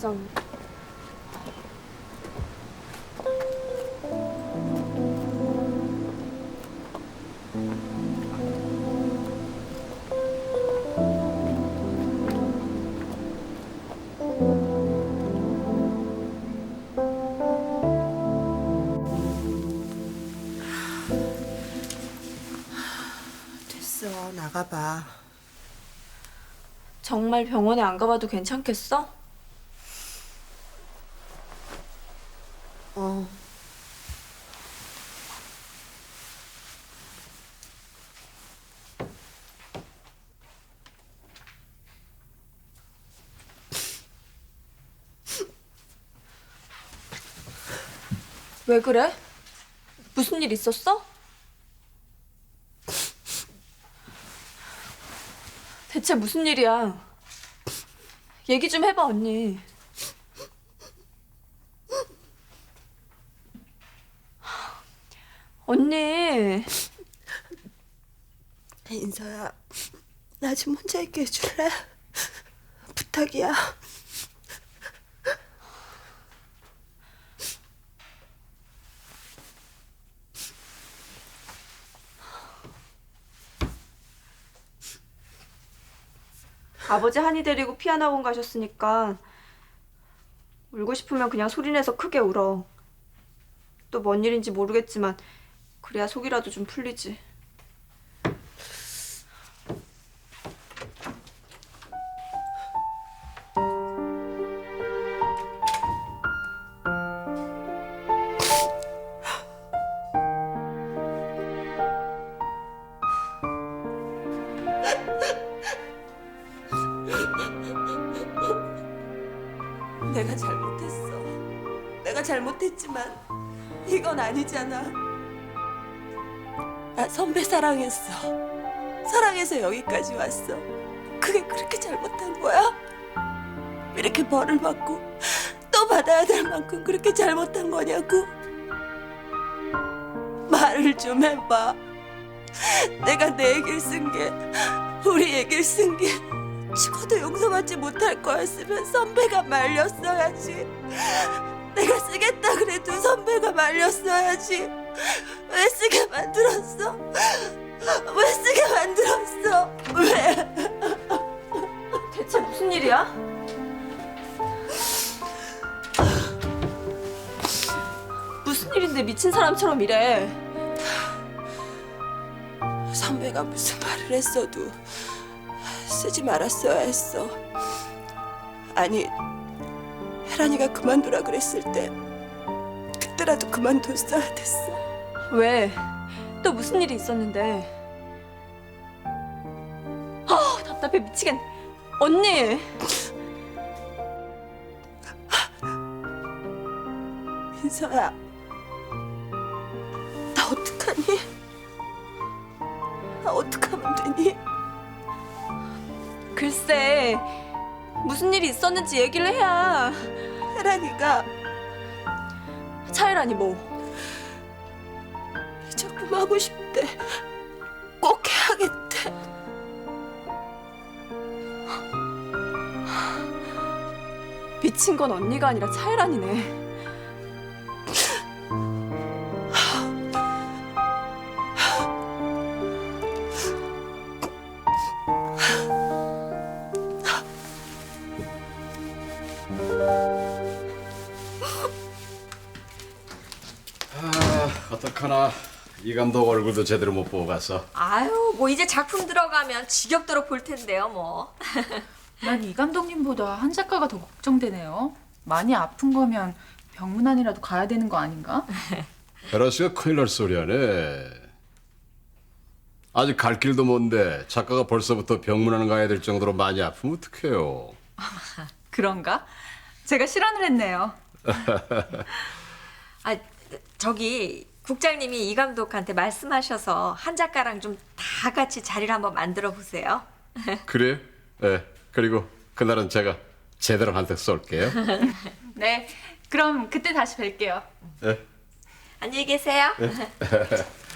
점. 됐어 나가봐 정말 병원에 안 가봐도 괜찮겠어? 어 왜 그래? 무슨 일 있었어? 대체 무슨 일이야? 얘기 좀 해봐, 언니. 언니, 인서야 나 좀 혼자 있게 해줄래? 부탁이야 아버지 한이 데리고 피아노 학원 가셨으니까 울고 싶으면 그냥 소리 내서 크게 울어. 또 뭔 일인지 모르겠지만 그래야 속이라도 좀 풀리지. 내가 잘못했어 내가 잘못했지만 이건 아니잖아 나 선배 사랑했어 사랑해서 여기까지 왔어 그게 그렇게 잘못한 거야? 이렇게 벌을 받고 또 받아야 될 만큼 그렇게 잘못한 거냐고? 말을 좀 해봐 내가 내 얘기를 쓴 게 우리 얘기를 쓴 게 죽어도 용서받지 못할 거였으면 선배가 말렸어야지. 내가 쓰겠다 그래도 선배가 말렸어야지. 왜 쓰게 만들었어? 왜 쓰게 만들었어? 왜? 대체 무슨 일이야? 무슨 일인데 미친 사람처럼 이래. 선배가 무슨 말을 했어도 쓰지 말았어야 했어. 아니, 혜란이가 그만두라 그랬을 때 그때라도 그만뒀어야 됐어. 왜? 또 무슨 일이 있었는데? 아, 답답해 미치겠네. 언니! 민서야, 나 어떡하니? 나 어떡하면 되니? 글쎄, 무슨 일이 있었는지 얘기를 해야 혜란이가 차이라니 뭐. 조금 하고 싶대. 꼭 해야겠대. 미친 건 언니가 아니라 차이란이네. 어떡하나. 이 감독 얼굴도 제대로 못 보고 갔어. 아유, 뭐 이제 작품 들어가면 지겹도록 볼 텐데요, 뭐. 난 이 감독님보다 한 작가가 더 걱정되네요. 많이 아픈 거면 병문안이라도 가야 되는 거 아닌가? 베라 씨가 큰일 날 소리 하네. 아직 갈 길도 먼데 작가가 벌써부터 병문안 가야 될 정도로 많이 아프면 어떡해요. 그런가? 제가 실언을 했네요. 아, 저기 국장님이 이 감독한테 말씀하셔서 한 작가랑 좀 다 같이 자리를 한번 만들어 보세요. 그래요? 예. 그리고 그날은 제가 제대로 한턱 쏠게요. 네, 그럼 그때 다시 뵐게요. 예. 안녕히 계세요.